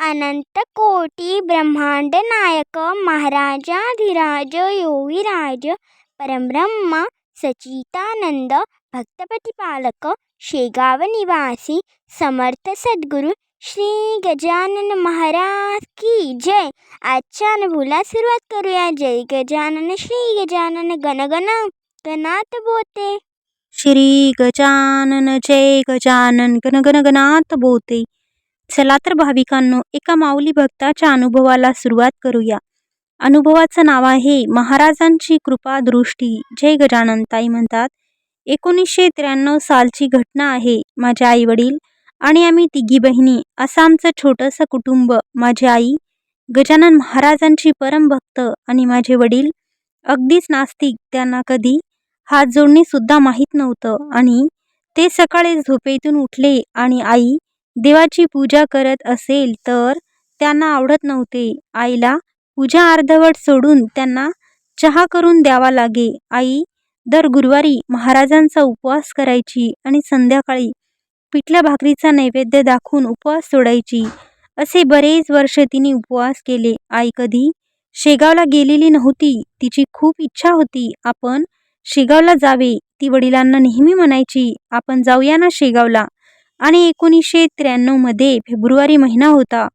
अनंत कोटी ब्रह्मांड नायक महाराजाधिराज योगीराज परब्रह्म सचितानंद भक्तप्रतिपालक शेगाव निवासी समर्थ सद्गुरू श्री गजानन महाराज की जय. आजच्या अनुभूला सुरुवात करूया. जय गजानन श्री गजानन गणगण गणात बोते. श्री गजानन जय गजानन गणगण गणात बोते. चला तर भाविकांनो एका माऊली भक्ताच्या अनुभवाला सुरुवात करूया. अनुभवाचं नाव आहे महाराजांची कृपा दृष्टी. जय गजाननताई म्हणतात. एकोणीसशे त्र्याण्णव सालची घटना आहे माझे आई वडील आणि आम्ही तिघी बहिणी असं आमचं छोटंसं कुटुंब माझी आई गजानन महाराजांची परमभक्त आणि माझे वडील. अगदीच नास्तिक त्यांना कधी हात जोडणेसुद्धा माहीत नव्हतं आणि ते सकाळी झोपेतून उठले आणि आई देवाची पूजा करत असेल तर त्यांना आवडत नव्हते. आईला पूजा अर्धवट सोडून त्यांना चहा करून द्यावा लागे. आई दर गुरुवारी महाराजांचा उपवास करायची आणि संध्याकाळी पिठल्या भाकरीचा नैवेद्य दाखवून उपवास सोडायची. असे बरेच वर्ष तिने उपवास केले. आई कधी शेगावला गेलेली नव्हती. तिची खूप इच्छा होती. आपण शेगावला जावे. ती वडिलांना नेहमी म्हणायची आपण जाऊया ना शेगावला. आणि एकोणीसशे त्र्याण्णवमध्ये फेब्रुवारी महिना होता.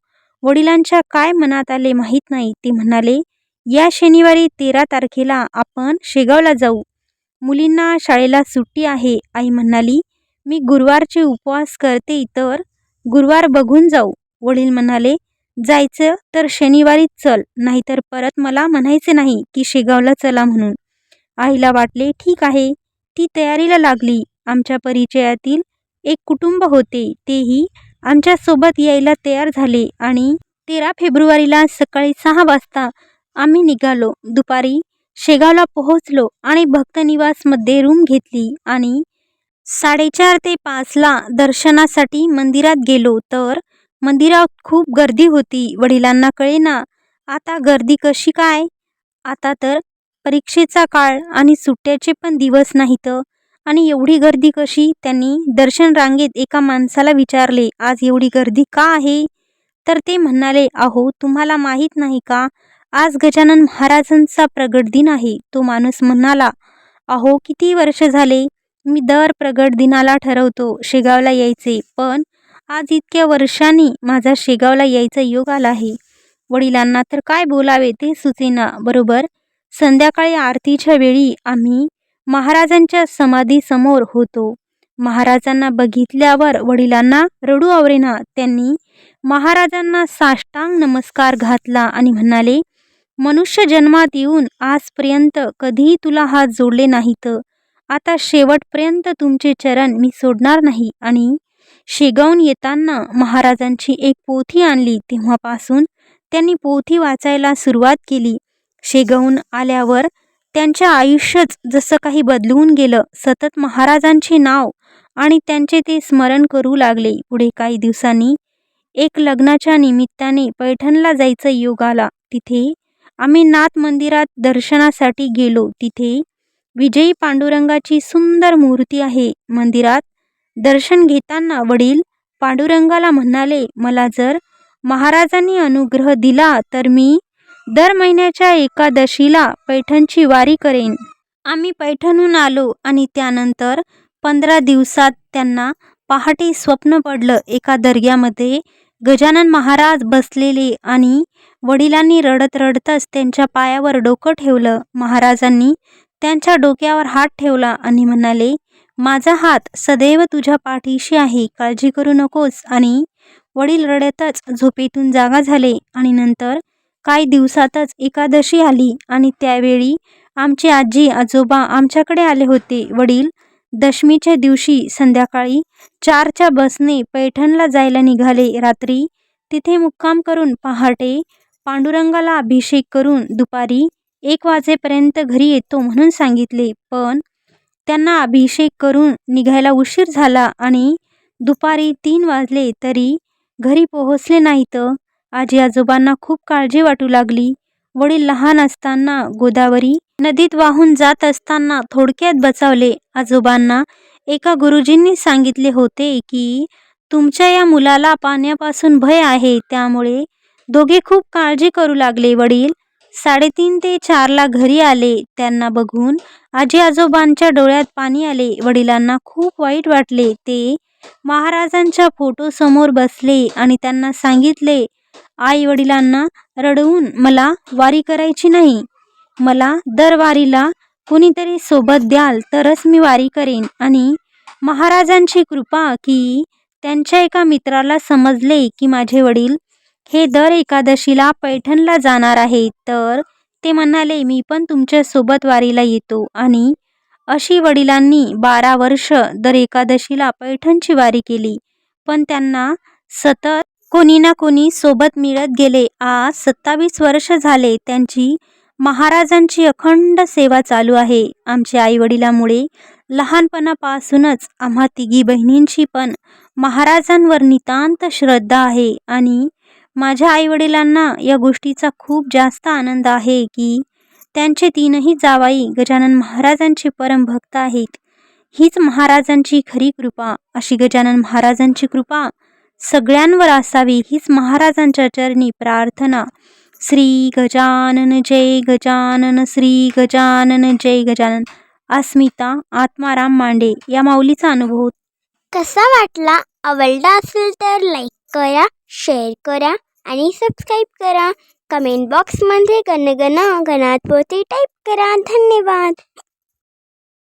वडिलांच्या काय मनात आले माहीत नाही. ते म्हणाले या शनिवारी तेरा तारखेला आपण शेगावला जाऊ. मुलींना शाळेला सुट्टी आहे. आई म्हणाली मी गुरुवारचे उपवास करते तर गुरुवार बघून जाऊ. वडील म्हणाले जायचं तर शनिवारीच चल नाहीतर परत मला म्हणायचे नाही की शेगावला चला म्हणून. आईला वाटले ठीक आहे. ती तयारीला लागली. आमच्या परिचयातील एक कुटुंब होते. तेही आमच्यासोबत यायला तयार झाले आणि तेरा फेब्रुवारीला सकाळी सहा वाजता आम्ही निघालो. दुपारी शेगावला पोहोचलो आणि भक्तनिवासमध्ये रूम घेतली आणि साडेचार ते पाचला दर्शनासाठी मंदिरात गेलो. तर मंदिरात खूप गर्दी होती. वडिलांना कळेना आता गर्दी कशी काय? आता तर परीक्षेचा काळ आणि सुट्ट्याचे पण दिवस नाहीत. आणि एवढी गर्दी कशी? त्यांनी दर्शन रांगेत एका माणसाला विचारले आज एवढी गर्दी का आहे? तर ते म्हणाले अहो तुम्हाला माहीत नाही का? आज गजानन महाराजांचा प्रगट दिन आहे. तो माणूस म्हणाला अहो किती वर्ष झाले? मी दर प्रगट दिनाला ठरवतो शेगावला यायचे पण आज इतक्या वर्षांनी माझा शेगावला यायचा योग आला आहे. वडिलांना तर काय बोलावे ते सुचेना बरोबर? संध्याकाळी आरतीच्या वेळी आम्ही महाराजांच्या समाधीसमोर होतो. महाराजांना बघितल्यावर वडिलांना रडू आवरेना. त्यांनी महाराजांना साष्टांग नमस्कार घातला आणि म्हणाले मनुष्य जन्मात येऊन आजपर्यंत कधीही तुला हात जोडले नाहीत. आता शेवटपर्यंत तुमचे चरण मी सोडणार नाही. आणि शेगावून येताना महाराजांची एक पोथी आणली. तेव्हापासून त्यांनी पोथी वाचायला सुरुवात केली. शेगावून आल्यावर त्यांच्या आयुष्यच जसं काही बदलून गेलं सतत महाराजांचे नाव आणि त्यांचे ते स्मरण करू लागले. पुढे काही दिवसांनी एक लग्नाच्या निमित्ताने पैठणला जायचं योग आला. तिथे आम्ही नाथ मंदिरात दर्शनासाठी गेलो. तिथे विजयी पांडुरंगाची सुंदर मूर्ती आहे. मंदिरात दर्शन घेताना वडील पांडुरंगाला म्हणाले मला जर महाराजांनी अनुग्रह दिला तर मी दर महिन्याच्या एकादशीला पैठणची वारी करेन. आम्ही पैठणहून आलो आणि त्यानंतर पंधरा दिवसात त्यांना पहाटे स्वप्न पडलं एका दर्ग्यामध्ये. गजानन महाराज बसलेले आणि वडिलांनी रडत रडतच त्यांच्या पायावर डोकं ठेवलं. महाराजांनी त्यांच्या डोक्यावर हात ठेवला आणि म्हणाले माझा हात सदैव तुझ्या पाठीशी आहे काळजी करू नकोस. आणि वडील रडतच झोपेतून जागा झाले आणि नंतर काही दिवसातच एकादशी आली आणि त्यावेळी आमची आजी आजोबा आमच्याकडे आले होते. वडील दशमीच्या दिवशी संध्याकाळी चारच्या बसने पैठणला जायला निघाले. रात्री तिथे मुक्काम करून पहाटे पांडुरंगाला अभिषेक करून दुपारी एक वाजेपर्यंत घरी येतो म्हणून सांगितले. पण त्यांना अभिषेक करून निघायला उशीर झाला आणि दुपारी तीन वाजले तरी घरी पोहोचले नाहीत. आजी आजोबांना खूप काळजी वाटू लागली. वडील लहान असताना गोदावरी नदीत वाहून जात असताना थोडक्यात बचावले. आजोबांना एका गुरुजींनी सांगितले होते की तुमच्या या मुलाला पाण्यापासून भय आहे त्यामुळे दोघे खूप काळजी करू लागले वडील. साडेतीन ते चारला घरी आले. त्यांना बघून आजी आजोबांच्या डोळ्यात पाणी आले. वडिलांना खूप वाईट वाटले. ते महाराजांच्या फोटोसमोर बसले आणि त्यांना सांगितले आई वडिलांना रडवून मला वारी करायची नाही. मला दर वारीला कुणीतरी सोबत द्याल तरच मी वारी करेन आणि महाराजांची कृपा की त्यांच्या एका मित्राला समजले की माझे वडील हे दर एकादशीला पैठणला जाणार आहे तर ते म्हणाले मी पण तुमच्यासोबत वारीला येतो. आणि अशी वडिलांनी बारा वर्ष दर एकादशीला पैठणची वारी केली. पण त्यांना सतत कोणी ना कोणी सोबत मिळत गेले. आज सत्तावीस वर्ष झाले त्यांची महाराजांची अखंड सेवा चालू आहे. आमच्या आईवडिलामुळे लहानपणापासूनच आम्हा तिघी बहिणींची पण महाराजांवर नितांत श्रद्धा आहे आणि माझ्या आईवडिलांना या गोष्टीचा खूप जास्त आनंद आहे की त्यांचे तीनही जावाई गजानन महाराजांचे परमभक्त आहेत. हीच महाराजांची खरी कृपा. अशी गजानन महाराजांची कृपा सगळ्यांवर असावी हीच महाराजांच्या चरणी प्रार्थना. श्री गजानन जय गजानन श्री गजानन जय गजानन. अस्मिता आत्माराम मांडे या माऊलीचा अनुभव कसा वाटला? आवडला असेल तर लाईक करा शेअर करा आणि सबस्क्राईब करा. कमेंट बॉक्समध्ये गणगण गणात टाईप करा. धन्यवाद.